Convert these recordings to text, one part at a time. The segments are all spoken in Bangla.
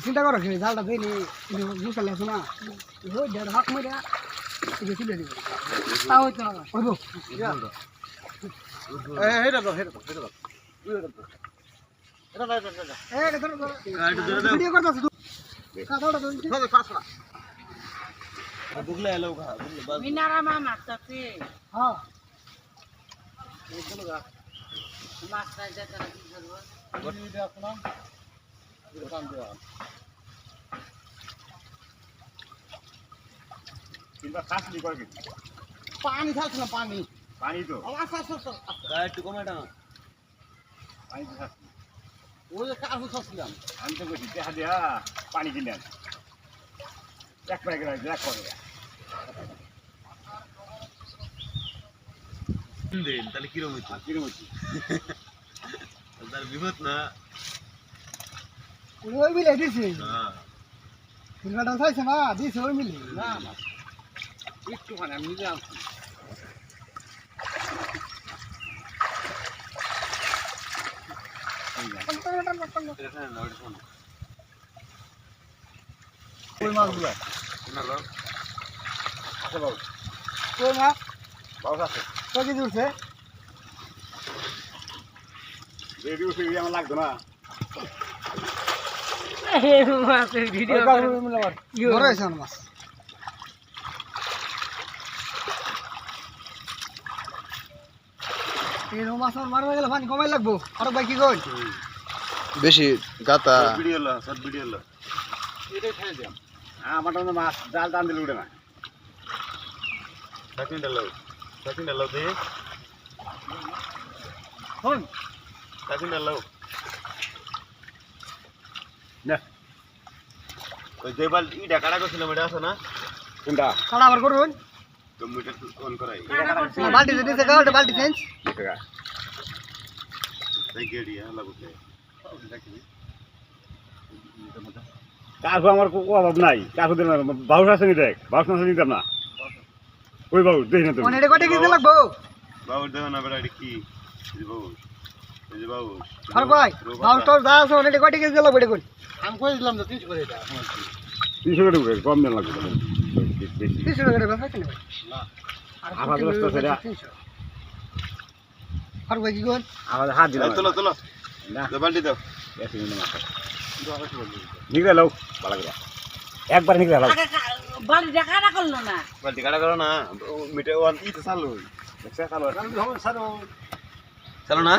চিন্তা করো কি জালটা দেয়নি বুঝতে আছো না। ওই দেড় হাত মেরে তুই তুলে দিবি তাও হইতো মামা হ্যাঁ মাছ খাই যায় তারা কি করব কিংবা খাসনি করে কিছু পানি খাচ্ছি না পানি পানি তো আচ্ছা আচ্ছা আচ্ছা পানি তো আমি তো দেখা দিয়া পানি কিনে এক প্যাকেট এক করে দেন তাহলে কিরম হইতো? আর কিরম হচ্ছে তার বিপদ না? ওই মিলে দিছি। হ্যাঁ। ফিল্মটা চাইছে না দিছি ওই মিলে। না না। একটুখানি আমি নিজে আনছি। এখানে না ওটা শোনো ওই মাছগুলো? না লো আছে বাবু কই মা? বাবু আছে। কই কি উঠছে? আমার লাগতো না। মাছ। এই রো মাছ আমার মারবা গেলে পানি কমাই লাগবো। আর ভাই বেশি গাতা। আমার মাছ জাল টান দিলে উঠে না। সাকিন ডালো সাকিন ডালো দে। শোন সাকিন ডালো না। ওই যে বাল ইটা কাটা করছিলাম এটা আছে না? কোনটা? কাটা আবার করুন তো মিটার অন করাই। বালতি যদি সে গাওটা বালতি চেঞ্জ টাকা তাই গেড়ি হ্যাঁ লাগুতে কাকু আমার অভাব নাই। কাকু দিলাম না বাউস আছে নি দেখ বাউস না নিতাম না। ওই বাবু দেখি না তুমি। এটা কটে কিনতে লাগবো? বাবুর দেখো না বেটা এটা কি? বাবু এই যে বাবু আর ভাই বাউল তো যা আছে ওটা কটে কিনতে লাগবো এটা কোন আমি কই দিলাম তো তিনশো করে এটা? তিনশো করে ঢুকে কম দিন লাগবে। বেশি তিনশো টাকা করে ব্যবসা কিনে ভাই আর আমার ব্যবস্থা সেটা। আর ভাই কি কোন আমাদের হাত দিলাম তোলো তোলো। না। তো বালতি দাও। এসে নিলাম নিগড়ে লাও ভালো করে। একবার নিগড়ে বাড়ি দেখা না করল না। বালতি কাটা করো না মিটার ওয়ান ই তো চালু চালো না?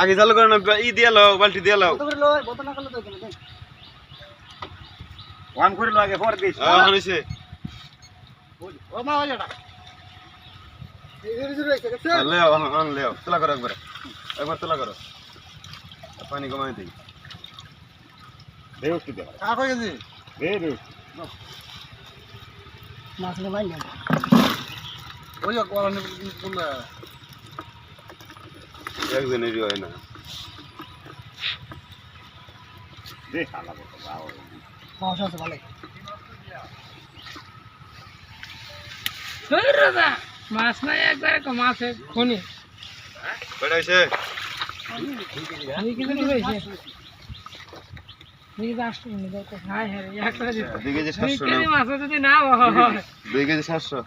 আগে চালু করো না ই দিয়ে লাও বালতি দিয়ে লাও। করে করলে ওয়ান করে লাগে পরে দিস। হ্যাঁ হইছে ও মা ওই এটা এই যে রয়েছে দেখছ লেও অন লেও। তোলা করো একবার। একবার তোলা করো। পানি কমাই দিই। দেও কি দে কার কই গেছি মাছ ভাই না ওই একজনেরই হয় না। মাছ আছে ভালো মাছ নাই একবার মাছ খনি। কয়টা হয়েছে? দুই কেজি সাতশো।